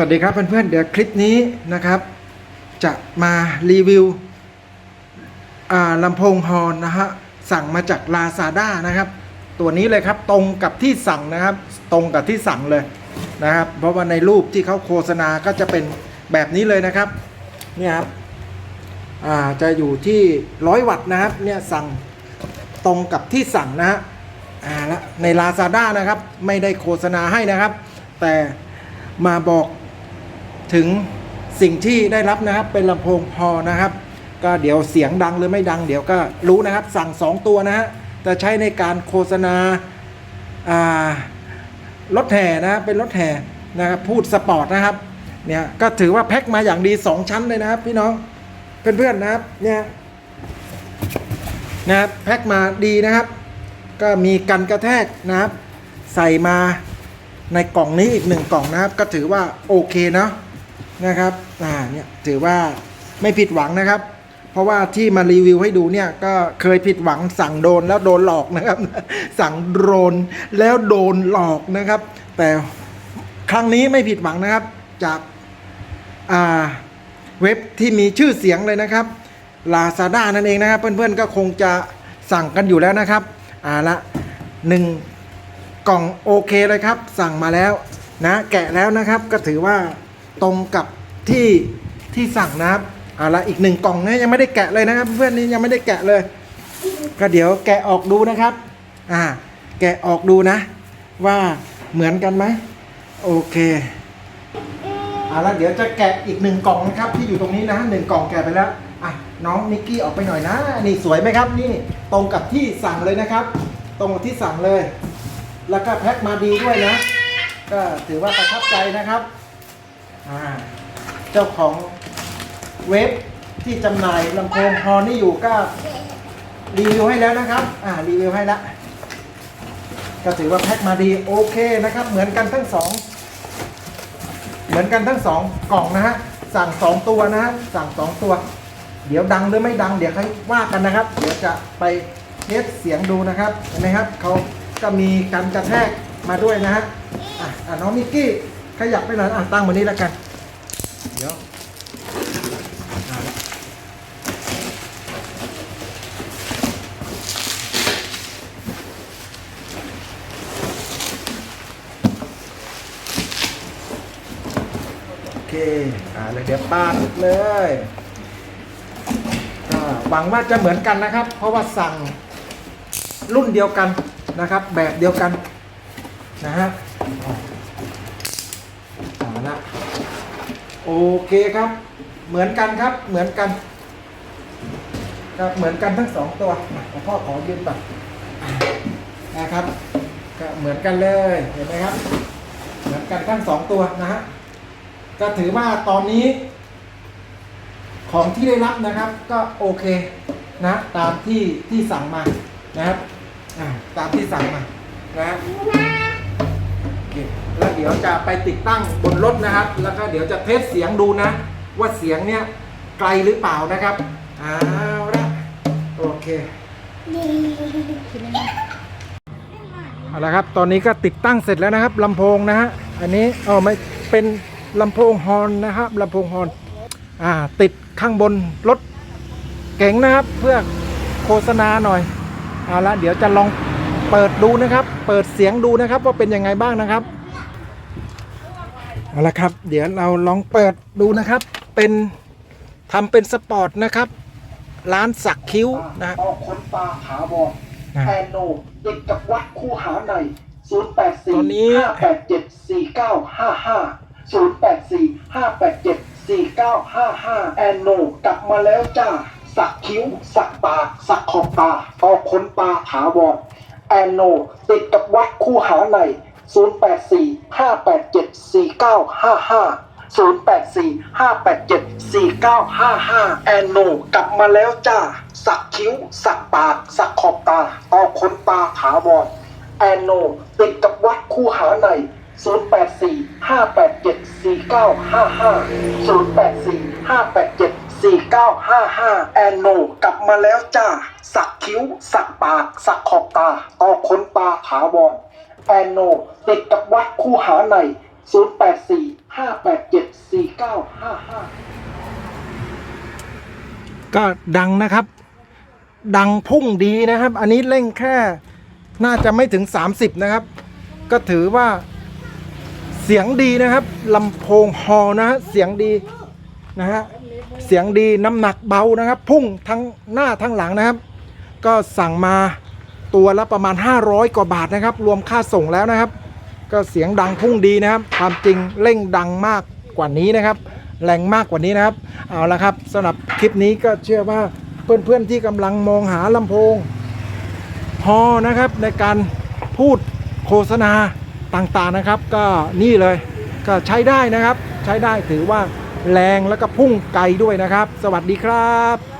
สวัสดีครับเพื่อนๆเดี๋ยวคลิปนี้นะครับ จะมารีวิวลำโพงฮอนนะฮะสั่งมาจาก Lazada นะครับ ตัวนี้เลยครับตรงกับที่สั่งนะครับ ตรงกับที่สั่งเลยนะครับ เพราะว่าในรูปที่เขาโฆษณาก็จะเป็นแบบนี้เลยนะครับเนี่ยครับจะอยู่ที่ร้อยวัตต์นะครับเนี่ยสั่งตรงกับที่สั่งนะฮะอ่าและใน Lazada นะครับ ไม่ได้โฆษณาให้นะครับ แต่มาบอก ถึงสิ่งที่ได้รับนะครับ เป็นลำโพงพอนะครับ ก็เดี๋ยวเสียงดังหรือไม่ดัง เดี๋ยวก็รู้นะครับ สั่ง 2 ตัวนะฮะแต่ใช้ในการโฆษณาารถแห่นะเป็นรถแห่นะครับพูดสปอร์ตนะครับเนี่ยก็ถือว่าแพ็คมาอย่างดี 2 ชั้นเลยนะครับ พี่น้องเพื่อนๆนะครับเนี่ยนะครับแพ็คมาดีนะครับ ก็มีกันกระแทกนะครับ ใส่มาในกล่องนี้อีกหนึ่งกล่องนะครับ ก็ถือว่าโอเคเนาะ นะครับอ่าเนี่ยถือว่าไม่ผิดหวังนะครับ เพราะว่าที่มารีวิวให้ดูเนี่ยก็เคยผิดหวังสั่งโดนแล้วโดนหลอกนะครับ สั่งโดนแล้วโดนหลอกนะครับ แต่ครั้งนี้ไม่ผิดหวังนะครับจากอ่าเว็บที่มีชื่อเสียงเลยนะครับ Lazada นั่นเองนะครับ เพื่อนๆก็คงจะสั่งกันอยู่แล้วนะครับอ่าละหนึ่งกล่องโอเคเลยครับ สั่งมาแล้วนะแกะแล้วนะครับก็ถือว่า ตรงกับที่ที่สั่งนะครับเอาละอีกหนึ่งกล่องนะยังไม่ได้แกะเลยนะครับ เพื่อนนี่ยังไม่ได้แกะเลย ก็เดี๋ยวแกะออกดูนะครับ อ่า แกะออกดูนะ ว่าเหมือนกันไหมโอเคเอาละเดี๋ยวจะแกะอีกหนึ่งกล่องนะครับที่อยู่ตรงนี้นะหนึ่งกล่องแกะไปแล้วอะน้องนิกกี้ออกไปหน่อยนะ นี่สวยไหมครับ นี่ตรงกับที่สั่งเลยนะครับ ตรงกับที่สั่งเลย แล้วก็แพ็คมาดีด้วยนะ ก็ถือว่าประทับใจนะครับ อ่าเจ้าของเว็บที่จำหน่ายลำโพงฮอนนี่อยู่ก็รีวิวให้แล้วนะครับ อ่า รีวิวให้ล้วก็ถือว่าแพ็คมาดีโอเคนะครับ เหมือนกันทั้งสองเหมือนกันทั้งสองกล่องนะฮะ สั่งสองตัวนะฮะ สั่งสองตัว เดี๋ยวดังหรือไม่ดังเดี๋ยวค่อยว่ากันนะครับ เดี๋ยวจะไปเทสเสียงดูนะครับ เห็นไหมครับ เขาก็มีการกระแทกมาด้วยนะฮะ อะอะน้องมิกกี้ขยับไปหน่อย อะตั้งบนนี้แล้วกัน เดี๋ยวโอเค อ่าแล้วเดี๋ยวปาดเลยอ่าหวังว่าจะเหมือนกันนะครับ เพราะว่าสั่งรุ่นเดียวกันนะครับ แบบเดียวกันนะฮะเอาละ โอเคครับ เหมือนกันครับ เหมือนกันครับเหมือนกันทั้งสองตัวพ่อขอยืมก่อนนะครับก็เหมือนกันเลยเห็นไหมครับ เหมือนกันทั้งสองตัวนะฮะก็ถือว่าตอนนี้ ของที่ได้รับนะครับ ก็โอเคนะ ตามที่ที่สั่งมานะครับตามที่สั่งมานะครับ แล้วเดี๋ยวจะไปติดตั้งบนรถนะครับ แล้วก็เดี๋ยวจะเทสเสียงดูนะ ว่าเสียงเนี้ยไกลหรือเปล่านะครับเอาละโอเคเอาละครับตอนนี้ก็ติดตั้งเสร็จแล้วนะครับลำโพงนะฮะอันนี้อ๋อไม่เป็นลำโพงฮอนนะครับลำโพงฮอนอ่าติดข้างบนรถเก๋งนะครับ เพื่อโฆษณาหน่อยเอาละเดี๋ยวจะลองเปิดดูนะครับ เปิดเสียงดูนะครับว่าเป็นยังไงบ้างนะครับ เอาละครับ เดี๋ยวเราลองเปิดดูนะครับ เป็นทำเป็นสปอร์ตนะครับ ร้านสักคิ้วนะออกคนตาถาวรอ่าแอนโนติดกับวัดคู่หาใน 0 8ตอนนี้4 5 8 7 4 9 5 5 0 8 4 5 8 7 4 9 5 5 แอนโนกลับมาแล้วจ้า สักคิ้ว สักปาก สักขอบตาออกคนตาถาวรแอนโนติดกับวัดคู่หาใน 0 0845874955 0 8 4 5 8 7 4 9 5 5 แอนโนกลับมาแล้วจ้า สักคิ้ว สักปาก สักขอบตาออกขนตาถาวรแอนโนติดกับวัดคู่หาใน 0845874955 084587 4955 แอนโนกลับมาแล้วจ้า สักคิ้ว สักปาก สักขอบตาออกขนตาถาวรแอนโนติดกับวัดคู่หาใน 084 587 4955 ก็ดังนะครับ ดังพุ่งดีนะครับ อันนี้เร่งแค่น่าจะไม่ถึง 30 นะครับ ก็ถือว่าเสียงดีนะครับลำโพงฮอนะฮะเสียงดีนะฮะ เสียงดีน้ำหนักเบานะครับ พุ่งทั้งหน้าทั้งหลังนะครับ ก็สั่งมาตัวละประมาณ 500 กว่าบาทนะครับ รวมค่าส่งแล้วนะครับ ก็เสียงดังพุ่งดีนะครับ ความจริงเร่งดังมากกว่านี้นะครับ แรงมากกว่านี้นะครับ เอาละครับสำหรับคลิปนี้ก็เชื่อว่าเพื่อนๆที่กำลังมองหาลำโพงฮอนะครับในการพูดโฆษณาต่างๆนะครับ ก็นี่เลยก็ใช้ได้นะครับ ใช้ได้ถือว่า แรงแล้วก็พุ่งไกลด้วยนะครับ สวัสดีครับ